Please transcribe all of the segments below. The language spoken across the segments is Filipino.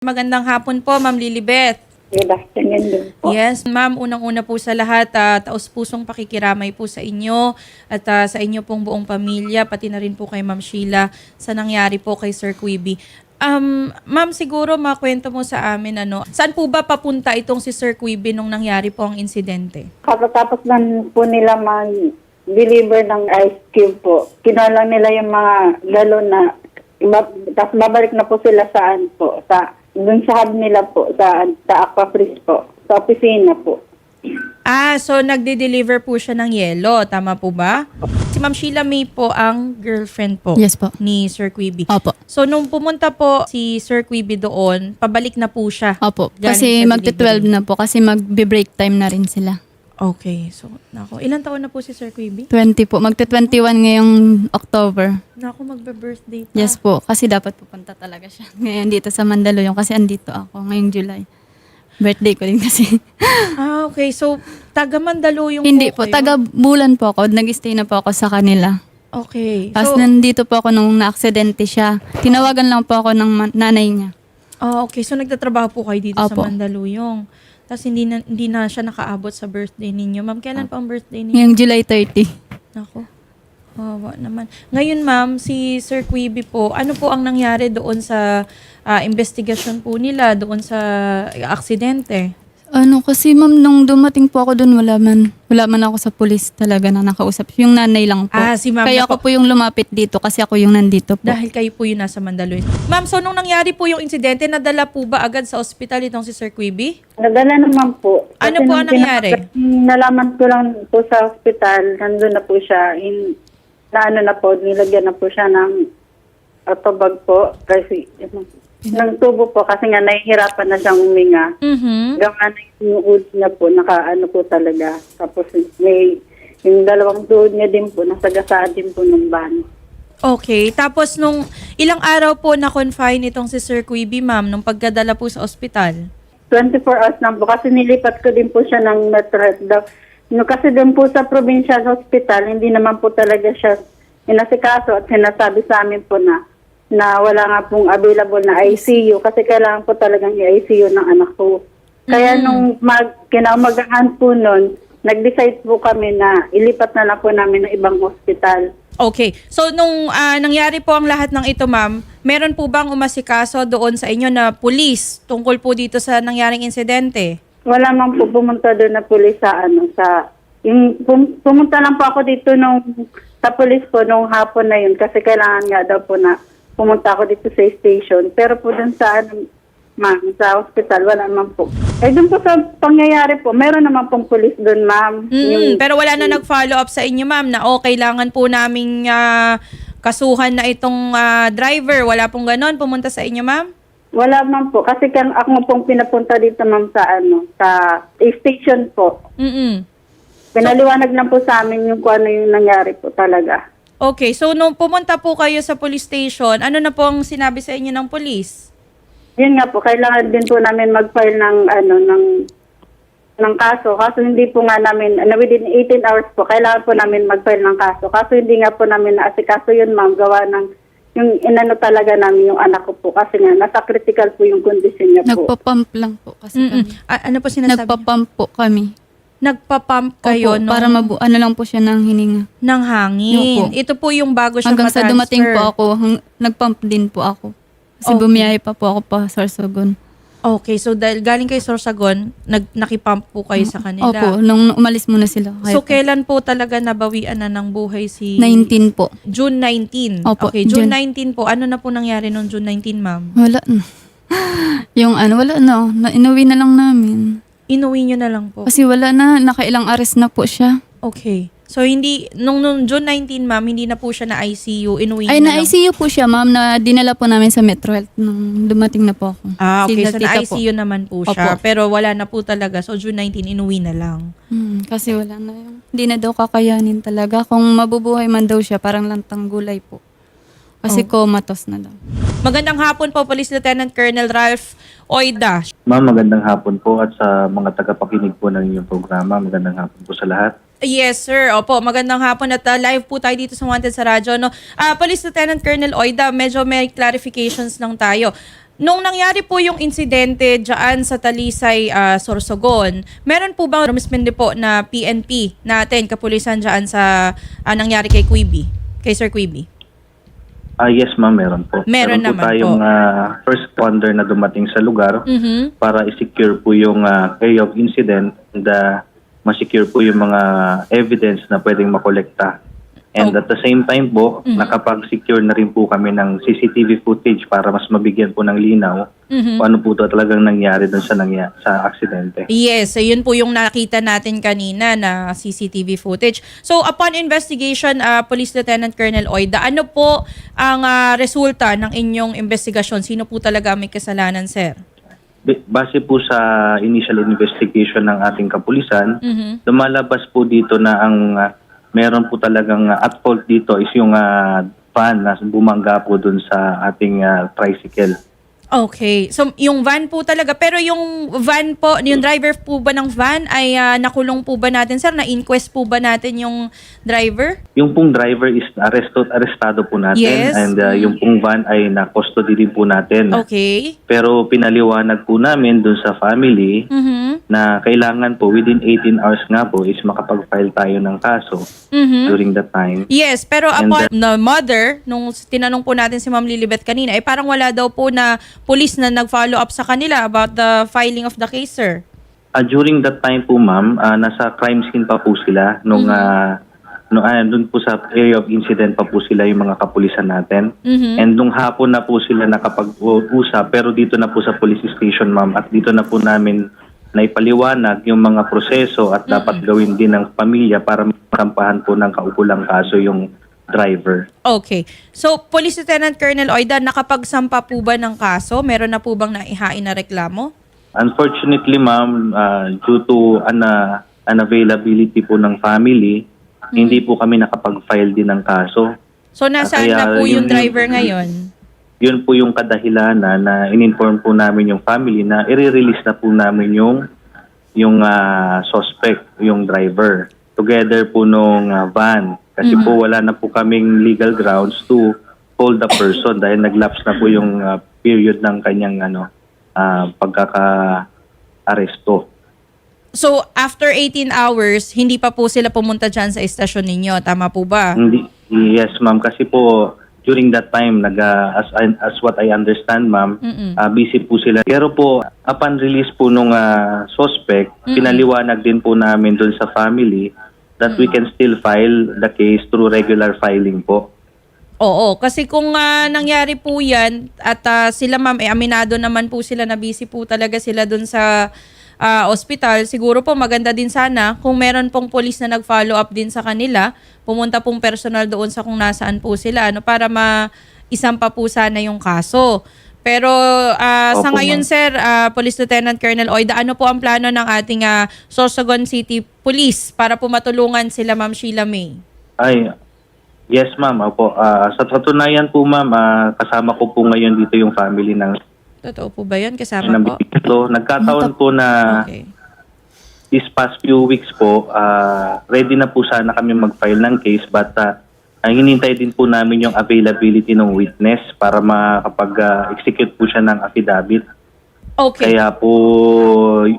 Magandang hapon po, Ma'am Lilibet. Good afternoon din po. Yes, ma'am, unang-una po sa lahat, ah, taos-pusong pakikiramay po sa inyo at ah, sa inyo pong buong pamilya, pati na rin po kay Ma'am Sheila sa nangyari po kay Sir Quibi. Um, ma'am, siguro makwento mo sa amin, ano, saan po ba papunta itong si Sir Quibi nung nangyari po ang insidente? Kapatapos lang po nila mag-deliver ng ice cube po, kinuha lang nila yung mga galon na, tapos babalik na po sila saan po, sa, dun sa hub nila po, sa, sa Aqua Freeze po, sa opisina po. Ah, so nagde-deliver po siya ng yelo, tama po ba? Si Ma'am Sheila May po ang girlfriend po Yes po. ni Sir Quibi. Opo. So, nung pumunta po si Sir Quibi doon, pabalik na po siya. Opo. Galing Kasi sa magte-12 delivery. na po kasi magbe-break time na rin sila. Okay. So, nako. Ilan taon na po si Sir Quibi? 20 po. Magte-21 ngayong October. Nako, magbe-birthday pa. Yes po. Kasi dapat pupunta talaga siya. Ngayon dito sa Mandaluyong kasi andito ako ngayong July. Birthday ko din kasi. Ah, okay. So, taga Mandaluyong Hindi po po. kayo? Taga Bulan po ako. Nag-stay na po ako sa kanila. Okay. Tapos So, nandito po ako nung na-aksidente siya. Tinawagan lang po ako ng nanay niya. ah, okay. So, nagtatrabaho po kayo dito sa Opo. Mandaluyong. Tapos, hindi na, hindi na siya nakaabot sa birthday ninyo. Ma'am, kailan pa ang birthday ninyo? Ngayong July 30. Nako. Wawa naman. Ngayon, ma'am, si Sir Quibi po, ano po ang nangyari doon sa ah, investigasyon po nila, doon sa aksidente? Ano, kasi ma'am, nung dumating po ako doon, wala man, wala man ako sa pulis talaga na nakausap. Yung nanay lang po. Ah, si ma'am Kaya na ako po- po yung lumapit dito kasi ako yung nandito po. Dahil kayo po yung nasa Mandaluyong. Ma'am, so nung nangyari po yung insidente, nadala po ba agad sa ospital itong si Sir Quibi? Nagdala naman po. Ano po nung ang nangyari? pinaka- Nalaman ko lang po sa hospital, nandun na po siya, in, na ano na po, nilagyan na po siya ng autobag po, kasi, ano, ng tubo po, kasi nga nahihirapan na siyang uminga. Mhm. Gawa na yung uod niya po, nakaano po talaga. Tapos may, yung dalawang tuhod niya din po, nasagasaan din po ng van. Okay. Tapos nung ilang araw po na-confine itong si Sir Quibi, ma'am, nung pagdadala po sa ospital? 24 hours lang po kasi nilipat ko din po siya ng Metro Health. No, kasi doon po sa provincial hospital, hindi naman po talaga siya inasikaso at sinasabi sa amin po na na wala nga pong available na ICU kasi kailangan po talagang i-ICU ng anak ko. Kaya nung mag, kinamagahan po noon, nag-decide po kami na ilipat na lang po namin ng ibang hospital. Okay. So nung ah, nangyari po ang lahat ng ito, ma'am, meron po bang umasikaso doon sa inyo na pulis tungkol po dito sa nangyaring insidente? Wala man po pumunta doon na pulis sa ano sa yung pum- pumunta lang po ako dito nung sa pulis po nung hapon na yun kasi kailangan nga daw po na pumunta ako dito sa station pero po doon sa ano ma'am sa hospital wala naman po. Eh doon po sa pangyayari po meron naman pong pulis doon ma'am. Mm, Yung- pero wala na nag-follow up sa inyo, ma'am, na oh, kailangan po naming ah, kasuhan na itong ah, driver. Wala pong ganon pumunta sa inyo, ma'am? wala man po kasi kang ako pong pinapunta dito ma'am sa ano sa station po. Mm Pinaliwanag lang po sa amin yung kung ano yung nangyari po talaga. Okay, so nung pumunta po kayo sa police station, ano na po ang sinabi sa inyo ng police? Yun nga po, kailangan din po namin mag-file ng ano ng ng kaso. Kaso hindi po nga namin, ano, within 18 hours po, kailangan po namin mag-file ng kaso. Kaso hindi nga po namin naasikaso yun, ma'am, gawa ng yung inano talaga namin yung anak ko po kasi nga nasa critical po yung condition niya po. Nagpa-pump lang po kasi Mm-mm. kami. A- ano po sinasabi? Nagpa-pump po kami. Nagpa-pump kayo Opo, nung- para mabu ano lang po siya ng hininga. ng hangin. Opo. Ito po yung bago siya Hanggang sa matransfer. dumating po ako, hang- nagpump din po ako. Kasi Okay. bumiyahe pa po ako pa Sorsogon. Okay, so dahil galing kayo sa Sorsogon, nag, nakipump po kayo sa kanila. Opo, nung umalis muna sila. So, Kaya kailan po talaga nabawian na ng buhay si... 19 po. June 19. Opo, okay, June, June. 19 po. Ano na po nangyari noong June 19, ma'am? Wala na. yung ano, wala na. na inuwi na lang namin. Inuwi nyo na lang po. Kasi wala na, nakailang arrest na po siya. Okay. So, hindi, nung, nung June 19, ma'am, hindi na po siya na ICU. Inuwi Ay, nyo na lang. ICU po siya, ma'am, na dinala po namin sa Metro Health nung dumating na po ako. Ah, okay. So, tita na po. ICU naman po siya. Opo. Pero wala na po talaga. So, June 19, inuwi na lang. Hmm, kasi wala na yung, hindi na daw kakayanin talaga. Kung mabubuhay man daw siya, parang lantang gulay po. Kasi Oh. comatose na daw. Magandang hapon po, Police Lieutenant Colonel Ralph Oida. Ma'am, magandang hapon po at sa mga tagapakinig po ng inyong programa, magandang hapon po sa lahat. Yes, sir. Opo, magandang hapon at uh, live po tayo dito sa Wanted sa radyo. No? Ah, Police Lieutenant Colonel Oida, medyo may clarifications lang tayo. Nung nangyari po yung insidente dyan sa Talisay, ah, Sorsogon, meron po ba rumismende po na PNP natin, kapulisan dyan sa ah, nangyari kay Quibi, kay Sir Quibi? Ah, yes ma'am, meron po. Meron naman po tayong po. ah, first responder na dumating sa lugar Mhm. para i-secure po yung ah, area of incident and ah, ma-secure po yung mga evidence na pwedeng makolekta. And Oh. at the same time po, Mhm. nakapag-secure na rin po kami ng CCTV footage para mas mabigyan po ng linaw Mhm. kung ano po to talagang nangyari doon sa, nangya- sa aksidente. Yes, so yun po yung nakita natin kanina na CCTV footage. So upon investigation, uh, Police Lieutenant Colonel Oida, ano po ang ah, resulta ng inyong investigasyon? Sino po talaga may kasalanan, sir? Base po sa initial investigation ng ating kapulisan, Mhm. lumalabas po dito na ang ah, meron po talagang ah, at fault dito is yung ah, van na bumangga po dun sa ating ah, tricycle. Okay. So yung van po talaga, pero yung van po, yung driver po ba ng van ay ah, nakulong po ba natin, sir? Na-inquest po ba natin yung driver? Yung pong driver is arresto, arestado po natin Yes. and ah, yung pong van ay na-custody din po natin. Okay. Pero pinaliwanag po namin dun sa family Mhm. na kailangan po within 18 hours nga po is makapag-file tayo ng kaso Mhm. during that time. Yes, pero And upon the mother, nung tinanong po natin si Ma'am Lilibet kanina, eh parang wala daw po na police na nag-follow up sa kanila about the filing of the case, sir. Ah, during that time po, ma'am, ah, nasa crime scene pa po sila nung ah, no, ah, dun po sa area of incident pa po sila yung mga kapulisan natin. Mhm. And nung hapon na po sila nakapag-usap pero dito na po sa police station, ma'am, at dito na po namin naipaliwanag yung mga proseso at dapat gawin din ng pamilya para makampahan po ng kaukulang kaso yung driver. Okay. So, Police Lieutenant Colonel Oida, nakapagsampa po ba ng kaso? Meron na po bang naihain na reklamo? Unfortunately, ma'am, ah, due to ana unavailability po ng family, hindi po kami nakapag-file din ng kaso. So, nasaan Kaya na po yung yun- driver ngayon? Yun po yung kadahilanan na in-inform po namin yung family na i-release na po namin yung yung ah, suspect, yung driver, together po nung ah, van. Kasi po wala na po kaming legal grounds to hold the person dahil nag-lapse na po yung ah, period ng kanyang ano ah, pagkaka-aresto. So, after 18 hours, hindi pa po sila pumunta dyan sa estasyon ninyo. Tama po ba? Hindi yes ma'am kasi po during that time nag ah, as as what I understand ma'am ah, busy po sila pero po upon release po nung ah, suspect pinaliwanag din po namin doon sa family that we can still file the case through regular filing po Oo, kasi kung ah, nangyari po yan at ah, sila ma'am, eh, aminado naman po sila na busy po talaga sila dun sa ah, ospital, siguro po maganda din sana kung meron pong polis na nag-follow up din sa kanila, pumunta pong personal doon sa kung nasaan po sila, ano, para ma isampa po sana yung kaso. Pero ah, sa Opo, ngayon, ma'am. sir, ah, Police Lieutenant Colonel Oida, ano po ang plano ng ating ah, Sorsogon City Police para po matulungan sila Ma'am Sheila May? ay yes ma'am opo Ah, sa katunayan po ma'am ah, kasama ko po ngayon dito yung family ng Totoo po ba yun? Kasama ng po? so, nagkataon po na Okay. this past few weeks po, ah, ready na po sana kami mag-file ng case but uh, ang hinintay din po namin yung availability ng witness para makapag-execute po siya ng affidavit. Okay. Kaya po,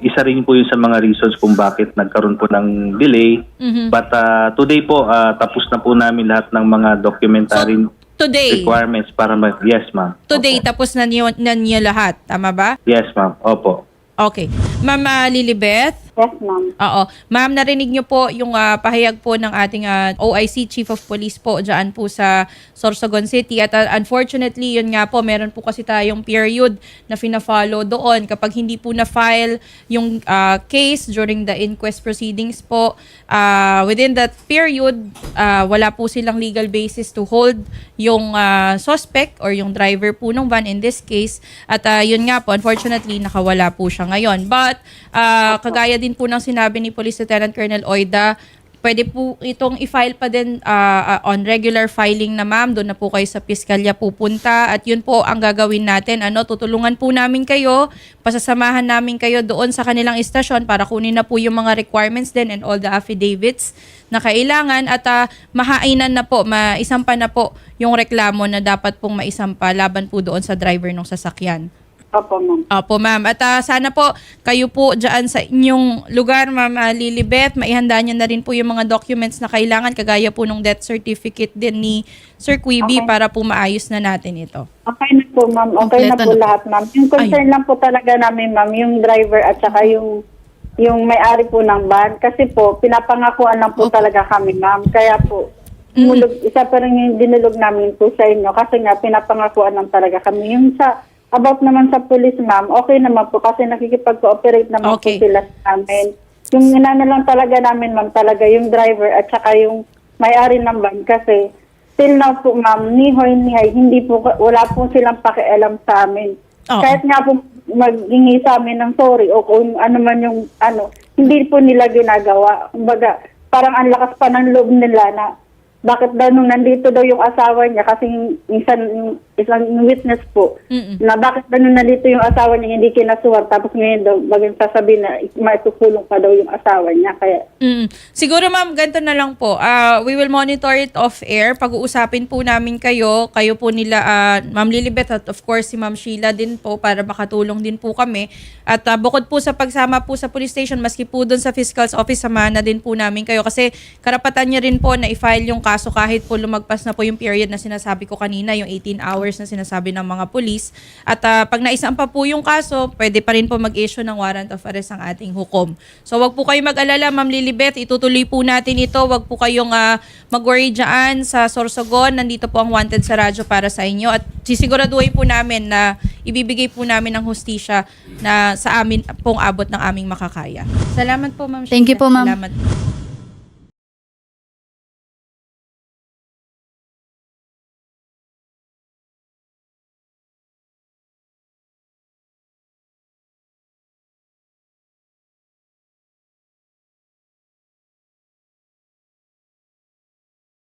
isa rin po yun sa mga reasons kung bakit nagkaroon po ng delay. Mhm. But ah, today po, ah, tapos na po namin lahat ng mga documentary Today, requirements para mag... Yes, ma'am. today Opo. tapos na niyo, na niyo lahat. Tama ba? Yes, ma'am. Opo. Okay. Ma'am ah, Lilibeth? Yes, ma'am. Oo. Ma'am, narinig niyo po yung ah, pahayag po ng ating ah, OIC Chief of Police po dyan po sa Sorsogon City. At ah, unfortunately, yun nga po, meron po kasi tayong period na fina-follow doon. Kapag hindi po na-file yung ah, case during the inquest proceedings po, ah, within that period, ah, wala po silang legal basis to hold yung ah, suspect or yung driver po ng van in this case. At ah, yun nga po, unfortunately, nakawala po siya ngayon. But, ah, kagaya din po ng sinabi ni Police Lieutenant Colonel Oida, pwede po itong i-file pa din ah, on regular filing na ma'am. Doon na po kayo sa piskalya pupunta. At yun po ang gagawin natin. Ano, tutulungan po namin kayo. Pasasamahan namin kayo doon sa kanilang istasyon para kunin na po yung mga requirements din and all the affidavits na kailangan at ah, mahainan na po, maisampa na po yung reklamo na dapat pong maisampa laban po doon sa driver ng sasakyan. Opo, ma'am. Opo, ma'am. At ah, sana po kayo po dyan sa inyong lugar, ma'am ah, Lilibet, maihanda niyo na rin po yung mga documents na kailangan, kagaya po ng death certificate din ni Sir Quibi Okay. para po maayos na natin ito. Okay na po, ma'am. Okay na Kompleto po na. lahat, ma'am. Yung concern lang po talaga namin, ma'am, yung driver at saka yung yung may-ari po ng van. Kasi po, pinapangakuan lang po talaga kami, ma'am. Kaya po, mulog, isa pa rin yung dinulog namin po sa inyo. Kasi nga, pinapangakuan lang talaga kami. Yung sa, about naman sa police, ma'am, okay naman po. Kasi nakikipag-cooperate naman Okay. po sila sa amin. Yung inano lang talaga namin, ma'am, talaga yung driver at saka yung may-ari ng van. Kasi, Till now po, ma'am, ni Hoy ni Hay, hindi po, wala po silang pakialam sa amin. Oo. Kahit nga po maghingi sa amin ng sorry o kung ano man yung ano, hindi po nila ginagawa. Kumbaga, parang ang lakas pa ng loob nila na bakit daw nung nandito daw yung asawa niya kasi minsan yung isang witness po Mm-mm. na bakit daw nung nandito yung asawa niya hindi kinasuhan tapos ngayon daw bagay sasabihin na maitukulong pa daw yung asawa niya kaya Mm. Siguro ma'am, ganito na lang po. Ah, we will monitor it off air. Pag-uusapin po namin kayo, kayo po nila ah, Ma'am Lilibet at of course si Ma'am Sheila din po para makatulong din po kami. At ah, bukod po sa pagsama po sa police station, maski po doon sa fiscal's office, samahan na din po namin kayo kasi karapatan niya rin po na i-file yung kaso kahit po lumagpas na po yung period na sinasabi ko kanina, yung 18 hours na sinasabi ng mga police. At ah, pag naisang pa po yung kaso, pwede pa rin po mag-issue ng warrant of arrest ang ating hukom. So wag po kayo mag-alala, Ma'am Lilibet, itutuloy po natin ito. Wag po kayong ah, mag-worry dyan sa Sorsogon. Nandito po ang wanted sa radyo para sa inyo. At sisiguraduhin po namin na ibibigay po namin ng hustisya na sa amin pong abot ng aming makakaya. Salamat po, Ma'am Thank you Sheila. po, ma'am. Salamat.